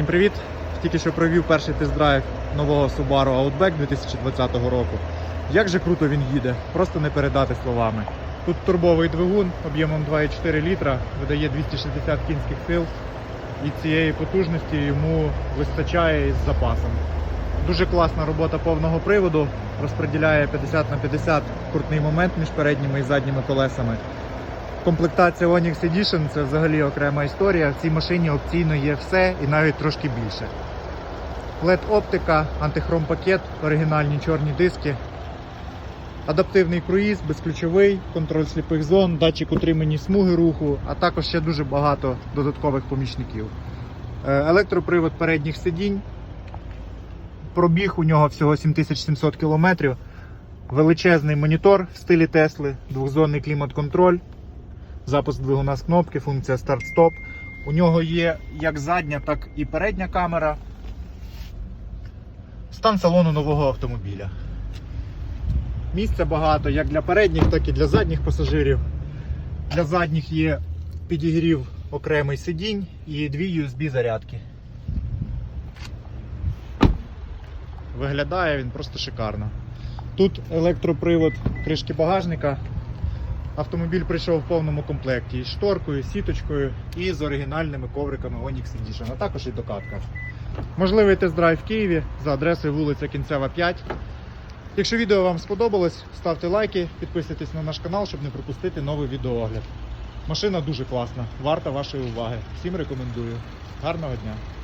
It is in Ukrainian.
Всім привіт! Тільки що провів перший тест-драйв нового Subaru Outback 2020 року. Як же круто він їде, просто не передати словами. Тут турбовий двигун об'ємом 2,4 літра, видає 260 кінських сил, і цієї потужності йому вистачає із запасом. Дуже класна робота повного приводу, розподіляє 50 на 50 крутний момент між передніми і задніми колесами. Комплектація Onyx Edition це взагалі окрема історія. В цій машині опційно є все і навіть трошки більше. led оптика, антихром пакет, оригінальні чорні диски, адаптивний круїз, безключовий, контроль сліпих зон, датчик утримані смуги руху, а також ще дуже багато додаткових помічників. Е, Електропривод передніх сидінь. Пробіг у нього всього 7700 км. Величезний монітор в стилі Тесли, двохзонний клімат-контроль запуск двигуна з кнопки, функція старт-стоп. У нього є як задня, так і передня камера. Стан салону нового автомобіля. Місця багато як для передніх, так і для задніх пасажирів. Для задніх є підігрів окремий сидінь і дві USB зарядки. Виглядає він просто шикарно. Тут електропривод кришки багажника. Автомобіль прийшов в повному комплекті із шторкою, сіточкою і з оригінальними ковриками Onyx Edition, а також і докатка. Можливий тест-драйв в Києві за адресою вулиця Кінцева 5. Якщо відео вам сподобалось, ставте лайки, підписуйтесь на наш канал, щоб не пропустити новий відеоогляд. Машина дуже класна, варта вашої уваги. Всім рекомендую. Гарного дня!